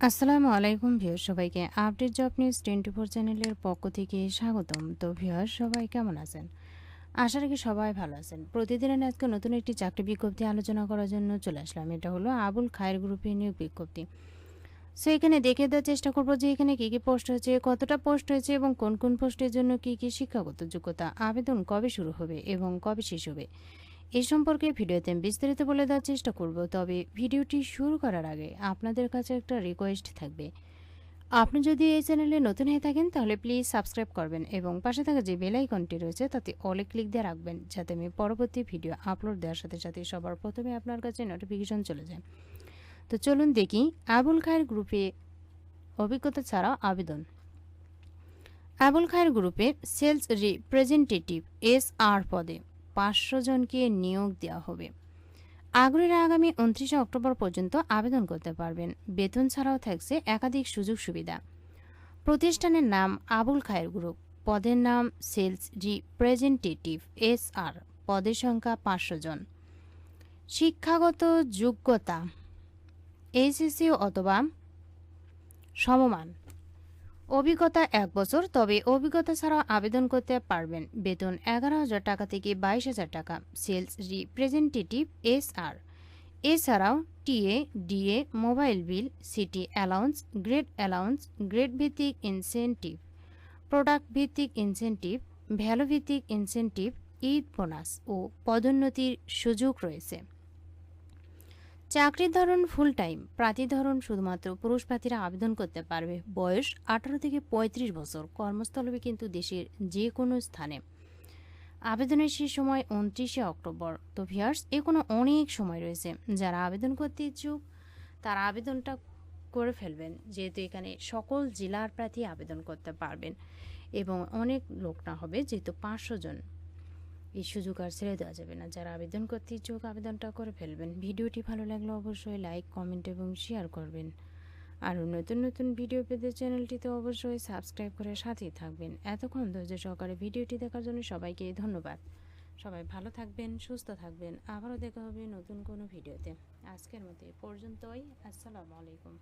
আসসালামু আলাইকুম ভিউয়ার সবাইকে update job news twenty four চ্যানেলের পক্ষ থেকে স্বাগতম। তো ভিউয়ার সবাই কেমন আছেন? আশা রাখি সবাই ভালো আছেন। প্রতিদিনের আজকে নতুন একটি চাকরি বিজ্ঞপ্তি আলোচনা করার জন্য চলে আসলাম। এটা হলো আবুল খায়ের গ্রুপের নিয়োগ বিজ্ঞপ্তি। সো এখানে দেখে দেওয়ার চেষ্টা করব যে এখানে কী কী পোস্ট হয়েছে, কতটা পোস্ট হয়েছে এবং কোন কোন পোস্টের জন্য কী কী শিক্ষাগত যোগ্যতা আবেদন কবে শুরু হবে এবং কবে শেষ হবে। এই সম্পর্কে ভিডিওতে বিস্তারিত বলে দেওয়ার চেষ্টা করব, তবে ভিডিওটি শুরু করার আগে আপনাদের কাছে একটা রিকোয়েস্ট থাকবে। আপনি যদি এই চ্যানেলে নতুন হয়ে থাকেন, তাহলে প্লিজ সাবস্ক্রাইব করবেন এবং পাশে থাকা যে বেল আইকনটি রয়েছে, তাতে অলে ক্লিক দিয়ে রাখবেন, যাতে আমি পরবর্তী ভিডিও আপলোড দেওয়ার সাথে সাথে সবার প্রথমে আপনার কাছে নোটিফিকেশন চলে যায়। তো চলুন দেখি আবুল খায়ের গ্রুপে অভিজ্ঞতা ছাড়া আবেদন। আবুল খায়ের গ্রুপে সেলস রিপ্রেজেন্টেটিভ এস আর পদে পাঁচশো জনকে নিয়োগ দেওয়া হবে। আগ্রহীরা আগামী উনত্রিশে অক্টোবর পর্যন্ত আবেদন করতে পারবেন। বেতন ছাড়াও থাকছে একাধিক সুযোগ সুবিধা। প্রতিষ্ঠানের নাম আবুল খায়ের গ্রুপ। পদের নাম সেলস রিপ্রেজেন্টেটিভ এস আর পদের সংখ্যা পাঁচশো জন। শিক্ষাগত যোগ্যতা, এইচএসসি অথবা সমমান। অভিজ্ঞতা এক বছর, তবে অভিজ্ঞতা ছাড়াও আবেদন করতে পারবেন। বেতন এগারো হাজার টাকা থেকে বাইশ হাজার টাকা। সেলস রিপ্রেজেন্টেটিভ এস আর এছাড়াও TA, DA, mobile bill, city allowance, grade allowance, grade ভিত্তিক ইনসেন্টিভ, প্রোডাক্ট ভিত্তিক ইনসেন্টিভ, ভ্যালু ভিত্তিক ইনসেন্টিভ, ঈদ বোনাস ও পদোন্নতির সুযোগ রয়েছে। চাকরির ধরন ফুল টাইম প্রার্থী ধরন শুধুমাত্র পুরুষ প্রার্থীরা আবেদন করতে পারবে। বয়স আঠারো থেকে পঁয়ত্রিশ বছর কর্মস্থল হবে কিন্তু দেশের যে কোনো স্থানে। আবেদনের শেষ সময় উনত্রিশে অক্টোবর। তো ভিয়ার্স এখনও অনেক সময় রয়েছে। যারা আবেদন করতে ইচ্ছুক, তারা আবেদনটা করে ফেলবেন। যেহেতু এখানে সকল জেলার প্রার্থী আবেদন করতে পারবেন এবং অনেক লোক না হবে, যেহেতু পাঁচশো জন। এই সুযোগ আর ছেড়ে দেওয়া যাবে না। যারা আবেদন করতে ইচ্ছুক আবেদনটা করে ফেলবেন। ভিডিওটি ভালো লাগলে অবশ্যই লাইক কমেন্ট এবং শেয়ার করবেন। আরও নতুন নতুন ভিডিও পেতে চ্যানেলটিতে অবশ্যই সাবস্ক্রাইব করে সাথেই থাকবেন। এতক্ষণ ধৈর্য সহকারে ভিডিওটি দেখার জন্য সবাইকে ধন্যবাদ। সবাই ভালো থাকবেন, সুস্থ থাকবেন। আবারও দেখা হবে নতুন কোনো ভিডিওতে আজকের মতো পর্যন্তই। আসসালামু আলাইকুম।